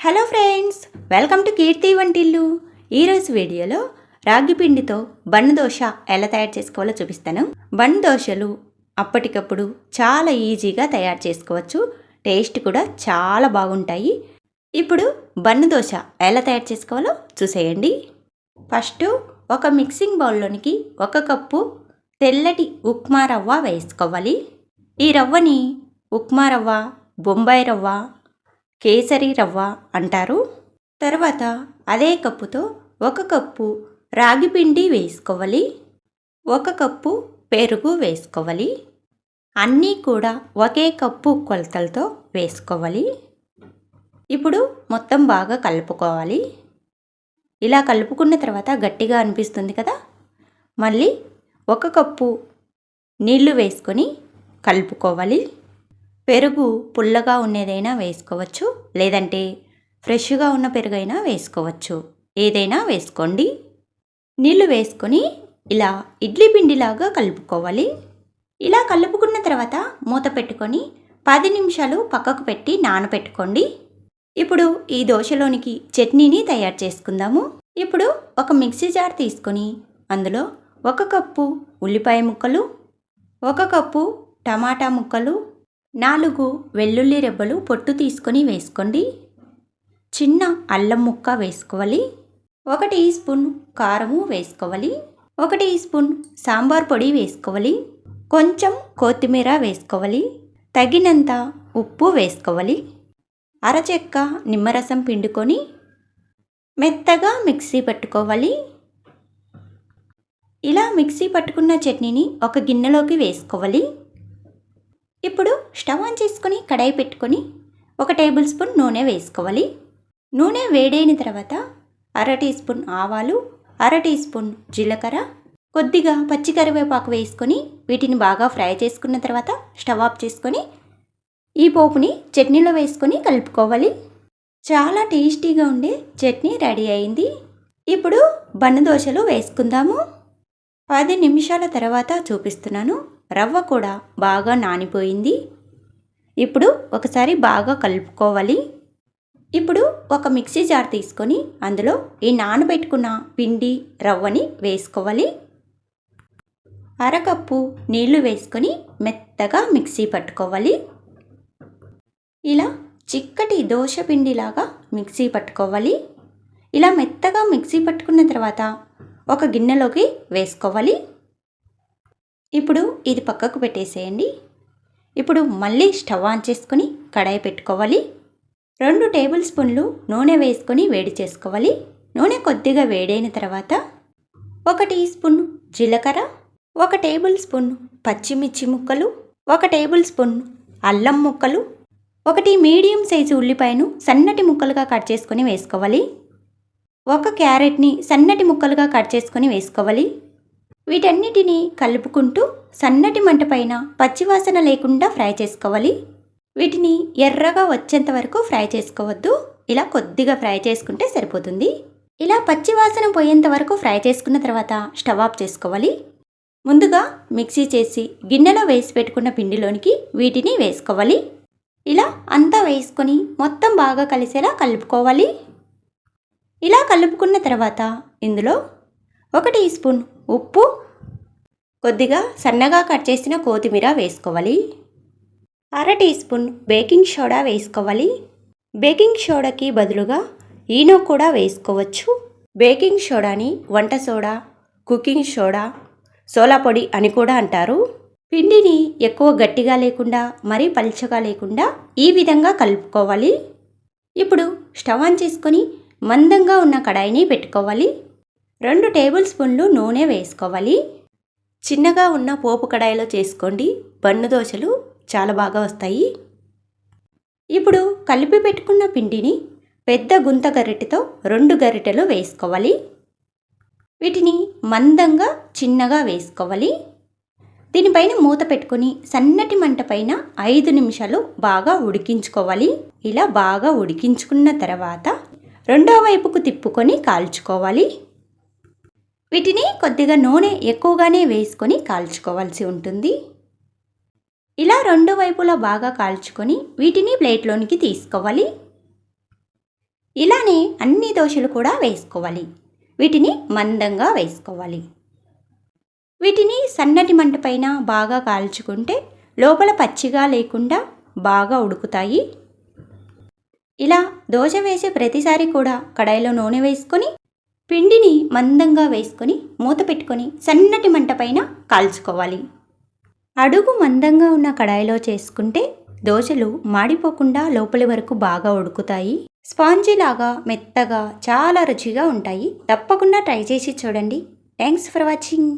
Hello friends welcome to Keerthi వంటిల్లు ఈరోజు వీడియోలో రాగి పిండితో బన్ దోశ ఎలా తయారు చేసుకోవాలో చూపిస్తాను. బన్ దోశలు అప్పటికప్పుడు చాలా ఈజీగా తయారు చేసుకోవచ్చు. టేస్ట్ కూడా చాలా బాగుంటాయి. ఇప్పుడు బన్ దోశ ఎలా తయారు చేసుకోవాలో చూసేయండి. ఫస్ట్ ఒక మిక్సింగ్ బౌల్లోనికి ఒక కప్పు తెల్లటి ఉప్మా రవ్వ వేసుకోవాలి. ఈ రవ్వని ఉప్మా రవ్వ బొంబాయి రవ్వ కేసరి రవ్వ అంటారు. తర్వాత అదే కప్పుతో ఒక కప్పు రాగి పిండి వేసుకోవాలి. ఒక కప్పు పెరుగు వేసుకోవాలి. అన్నీ కూడా ఒకే కప్పు కొలతలతో వేసుకోవాలి. ఇప్పుడు మొత్తం బాగా కలుపుకోవాలి. ఇలా కలుపుకున్న తర్వాత గట్టిగా అనిపిస్తుంది కదా? మళ్ళీ ఒక కప్పు నీళ్ళు వేసుకొని కలుపుకోవాలి. పెరుగు పుల్లగా ఉన్నదైనా వేసుకోవచ్చు లేదంటే ఫ్రెష్గా ఉన్న పెరుగైనా వేసుకోవచ్చు. ఏదైనా వేసుకోండి. నీళ్ళు వేసుకొని ఇలా ఇడ్లీ పిండిలాగా కలుపుకోవాలి. ఇలా కలుపుకున్న తర్వాత మూత పెట్టుకొని పది నిమిషాలు పక్కకు పెట్టి నానబెట్టుకోండి ఇప్పుడు ఈ దోశలోనికి చట్నీని తయారు చేసుకుందాము. ఇప్పుడు ఒక మిక్సీ జార్ తీసుకొని అందులో ఒక కప్పు ఉల్లిపాయ ముక్కలు ఒక కప్పు టమాటా ముక్కలు నాలుగు వెల్లుల్లి రెబ్బలు పొట్టు తీసుకొని వేసుకోండి. చిన్న అల్లం ముక్క వేసుకోవాలి. ఒక టీ స్పూన్ కారము వేసుకోవాలి. ఒక టీ స్పూన్ సాంబార్ పొడి వేసుకోవాలి. కొంచెం కొత్తిమీర వేసుకోవాలి. తగినంత ఉప్పు వేసుకోవాలి. అరచెక్క నిమ్మరసం పిండుకొని మెత్తగా మిక్సీ పట్టుకోవాలి. ఇలా మిక్సీ పట్టుకున్న చట్నీని ఒక గిన్నెలోకి వేసుకోవాలి. ఇప్పుడు స్టవ్ ఆన్ చేసుకొని కడాయి పెట్టుకొని ఒక టేబుల్ స్పూన్ నూనె వేసుకోవాలి. నూనె వేడైన తర్వాత అర టీ స్పూన్ ఆవాలు అర టీ స్పూన్ జీలకర్ర కొద్దిగా పచ్చి కరివేపాకు వేసుకొని వీటిని బాగా ఫ్రై చేసుకున్న తర్వాత స్టవ్ ఆఫ్ చేసుకొని ఈ పోపుని చట్నీలో వేసుకొని కలుపుకోవాలి. చాలా టేస్టీగా ఉండే చట్నీ రెడీ అయింది. ఇప్పుడు బన్న దోశలు వేసుకుందాము. పది నిమిషాల తర్వాత చూపిస్తున్నాను. రవ్వ కూడా బాగా నానిపోయింది. ఇప్పుడు ఒకసారి బాగా కలుపుకోవాలి. ఇప్పుడు ఒక మిక్సీ జార్ తీసుకొని అందులో ఈ నానబెట్టుకున్న పిండి రవ్వని వేసుకోవాలి. అరకప్పు నీళ్ళు వేసుకొని మెత్తగా మిక్సీ పట్టుకోవాలి. ఇలా చిక్కటి దోశ పిండిలాగా మిక్సీ పట్టుకోవాలి. ఇలా మెత్తగా మిక్సీ పట్టుకున్న తర్వాత ఒక గిన్నెలోకి వేసుకోవాలి. ఇప్పుడు ఇది పక్కకు పెట్టేసేయండి. ఇప్పుడు మళ్ళీ స్టవ్ ఆన్ చేసుకొని కడాయి పెట్టుకోవాలి. రెండు టేబుల్ స్పూన్లు నూనె వేసుకొని వేడి చేసుకోవాలి. నూనె కొద్దిగా వేడైన తర్వాత ఒక టీ స్పూన్ జీలకర్ర ఒక టేబుల్ స్పూన్ పచ్చిమిర్చి ముక్కలు ఒక టేబుల్ స్పూన్ అల్లం ముక్కలు ఒకటి మీడియం సైజు ఉల్లిపాయను సన్నటి ముక్కలుగా కట్ చేసుకొని వేసుకోవాలి. ఒక క్యారెట్ని సన్నటి ముక్కలుగా కట్ చేసుకొని వేసుకోవాలి. వీటన్నిటిని కలుపుకుంటూ సన్నటి మంట పైన పచ్చివాసన లేకుండా ఫ్రై చేసుకోవాలి. వీటిని ఎర్రగా వచ్చేంత వరకు ఫ్రై చేసుకోవద్దు. ఇలా కొద్దిగా ఫ్రై చేసుకుంటే సరిపోతుంది. ఇలా పచ్చివాసన పోయేంత వరకు ఫ్రై చేసుకున్న తర్వాత స్టవ్ ఆఫ్ చేసుకోవాలి. ముందుగా మిక్సీ చేసి గిన్నెలో వేసి పెట్టుకున్న పిండిలోనికి వీటిని వేసుకోవాలి. ఇలా అంతా వేసుకొని మొత్తం బాగా కలిసేలా కలుపుకోవాలి. ఇలా కలుపుకున్న తర్వాత ఇందులో ఒక టీ స్పూన్ ఉప్పు కొద్దిగా సన్నగా కట్ చేసిన కొత్తిమీర వేసుకోవాలి. అర టీ స్పూన్ బేకింగ్ సోడా వేసుకోవాలి. బేకింగ్ సోడాకి బదులుగా ఈనో కూడా వేసుకోవచ్చు. బేకింగ్ సోడాని వంట సోడా కుకింగ్ సోడా సోలా పొడి అని కూడా అంటారు. పిండిని ఎక్కువ గట్టిగా లేకుండా మరీ పలుచగా లేకుండా ఈ విధంగా కలుపుకోవాలి. ఇప్పుడు స్టవ్ ఆన్ చేసుకొని మందంగా ఉన్న కడాయిని పెట్టుకోవాలి. రెండు టేబుల్ స్పూన్లు నూనె వేసుకోవాలి. చిన్నగా ఉన్న పోపు కడాయిలో చేసుకోండి. బన్ను దోశలు చాలా బాగా వస్తాయి. ఇప్పుడు కలిపి పెట్టుకున్న పిండిని పెద్ద గుంత గరిటెతో రెండు గరిటెలు వేసుకోవాలి. వీటిని మందంగా చిన్నగా వేసుకోవాలి. దీనిపైన మూత పెట్టుకొని సన్నటి మంట పైన ఐదు నిమిషాలు బాగా ఉడికించుకోవాలి. ఇలా బాగా ఉడికించుకున్న తర్వాత రెండో వైపుకు తిప్పుకొని కాల్చుకోవాలి. వీటిని కొద్దిగా నూనె ఎక్కువగానే వేసుకొని కాల్చుకోవాల్సి ఉంటుంది. ఇలా రెండు వైపులా బాగా కాల్చుకొని వీటిని ప్లేట్లోనికి తీసుకోవాలి. ఇలానే అన్ని దోశలు కూడా వేసుకోవాలి. వీటిని మందంగా వేసుకోవాలి. వీటిని సన్నటి మంటపైన బాగా కాల్చుకుంటే లోపల పచ్చిగా లేకుండా బాగా ఉడుకుతాయి. ఇలా దోశ వేసే ప్రతిసారి కూడా కడాయిలో నూనె వేసుకొని పిండిని మందంగా వేసుకొని మూత పెట్టుకొని సన్నటి మంట పైన కాల్చుకోవాలి. అడుగు మందంగా ఉన్న కడాయిలో చేసుకుంటే దోశలు మాడిపోకుండా లోపలి వరకు బాగా ఉడుకుతాయి. స్పాంజీలాగా మెత్తగా చాలా రుచిగా ఉంటాయి. తప్పకుండా ట్రై చేసి చూడండి. Thanks for watching.